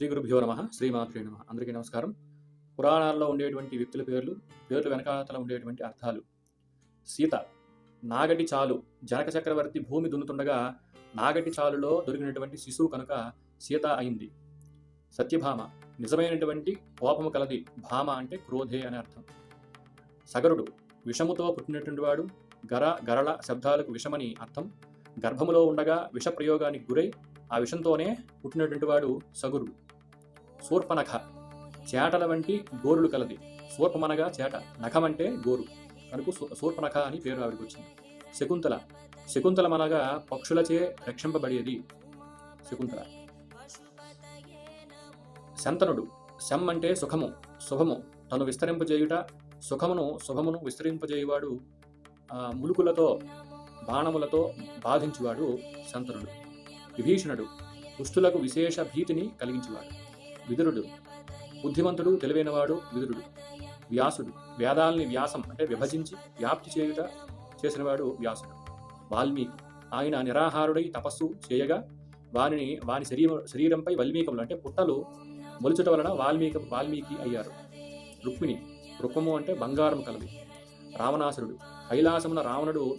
శ్రీ గురుభ్యో నమ. శ్రీమాత్రే నమ. అందరికీ నమస్కారం. పురాణాల్లో ఉండేటువంటి వ్యక్తుల పేర్లు పేర్లు వెనకాతల ఉండేటువంటి అర్థాలు. సీత నాగటి చాలు జనక చక్రవర్తి భూమి దున్నుతుండగా నాగటి చాలులో దొరికినటువంటి శిశువు కనుక సీత అయింది. సత్యభామ నిజమైనటువంటి కోపము కలది భామ అంటే క్రోధే అనే అర్థం. సగరుడు విషముతో పుట్టినటువంటి వాడు గర గరళ శబ్దాలకు విషమని అర్థం. గర్భములో ఉండగా విష ప్రయోగానికి గురై ఆ విషంతోనే పుట్టినటువంటి వాడు సగురుడు. శూర్పనఖ చేటల వంటి గోరులు కలది. శూర్పమనగా చేట నఖమంటే గోరు. కనుక సూర్పనఖ శూర్పనఖ అని పేరు ఆవిడకి వచ్చింది శకుంతల. శకుంతలమనగా పక్షులచే రక్షింపబడేది. శకుంతల. శంతనుడు. శం అంటే సుఖము శుభము. తను విస్తరింపజేయుట సుఖమును శుభమును విస్తరింపజేయువాడు ఆ, ములుకులతో బాణములతో బాధించువాడు శంతనుడు. విభీషణుడు. దుష్టులకు విశేష భీతిని కలిగించేవాడు. విదురుడు. బుద్ధిమంతుడు తెలివైనవాడు విదురుడు. వ్యాసుడు. వేదాల్ని వ్యాసం అంటే విభజించి వ్యాప్తి చేయుట చేసినవాడు వ్యాసుడు. వాల్మీకి. ఆయన నిరాహారుడై తపస్సు చేయగా వారిని వాని శరీర శరీరంపై వల్మీకములు అంటే పుట్టలు మొలుచుట వలన వాల్మీకి వాల్మీకి అయ్యారు. రుక్మిణి. రుక్మము అంటే బంగారం కలది. రావణాసురుడు. కైలాసమున రావణుడు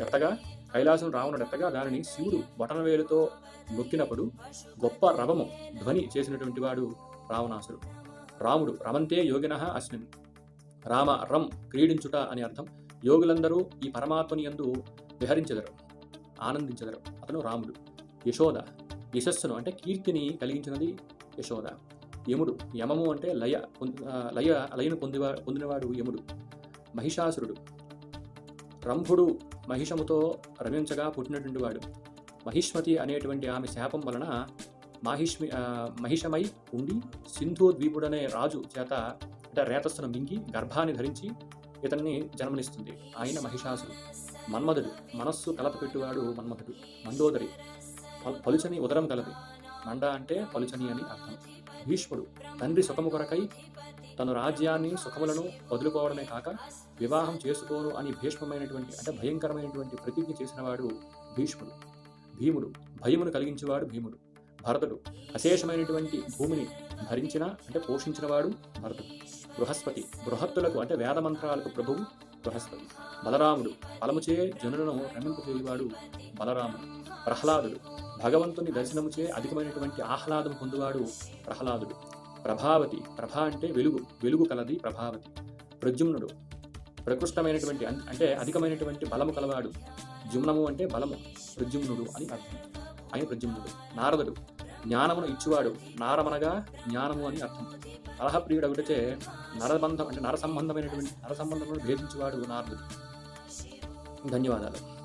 ఎత్తగా కైలాసం రావణుడు దానిని శివుడు బొటనవేలుతో నొక్కినప్పుడు గొప్ప రవము ధ్వని చేసినటువంటి వాడు రావణాసుడు. రాముడు రమంతే యోగిన అశ్విని. రామ రం క్రీడించుట అని అర్థం యోగులందరూ ఈ పరమాత్మని యందు విహరించెదరు ఆనందించెదరు. అతను రాముడు. యశోద యశస్సును అంటే కీర్తిని కలిగించినది యశోద. యముడు యమము అంటే లయ పొంది- లయ లయను పొందివా పొందినవాడు యముడు. మహిషాసురుడు. రంభుడు మహిషముతో రమించగా పుట్టినటువంటి వాడు. మహిష్మతి అనేటువంటి ఆమె శాపం వలన మహిష్మి మహిషమై ఉండి సింధు ద్వీపుడనే రాజు చేత అంటే రేతస్సును మింగి గర్భాన్ని ధరించి ఇతన్ని జన్మనిస్తుంది. ఆయన మహిషాసుడు. మన్మధుడు. మనస్సు కలపపెట్టువాడు మన్మధుడు. మండోదరి. పలుచని ఉదరం కలది మండ అంటే పలుచని అని అర్థం. భీష్ముడు. తండ్రి సుఖము కొరకై తన రాజ్యాన్ని సుఖములను వదులుకోవడమే కాక వివాహం చేసుకోను అని భీష్మమైనటువంటి అంటే భయంకరమైనటువంటి ప్రతిజ్ఞ చేసినవాడు భీష్ముడు. భీముడు భయమును కలిగించేవాడు భీముడు. భరతుడు అశేషమైనటువంటి భూమిని భరించిన అంటే పోషించినవాడు భరతుడు. బృహస్పతి బృహత్తులకు అంటే వేదమంత్రాలకు ప్రభువు బృహస్పతి. బలరాముడు బలముచే జనులను రమింపజేయవాడు బలరాముడు. ప్రహ్లాదుడు భగవంతుని దర్శనముచే అధికమైనటువంటి ఆహ్లాదం పొందువాడు ప్రహ్లాదుడు. ప్రభావతి ప్రభ అంటే వెలుగు వెలుగు కలది ప్రభావతి. ప్రద్యుమ్నుడు. ప్రకృష్టమైనటువంటి అంటే అధికమైనటువంటి బలము కలవాడు. జుమ్నము అంటే బలము ప్రద్యుమ్నుడు అని అర్థం. ఆయన ప్రద్యుమ్నుడు. నారదుడు. జ్ఞానమును ఇచ్చువాడు. నారమనగా జ్ఞానము అని అర్థం. కలహప్రియుడు ఒకటిచే నరబంధం అంటే నరసంబంధమైనటువంటి నరసంబంధమును భేదించువాడు నారదుడు. ధన్యవాదాలు.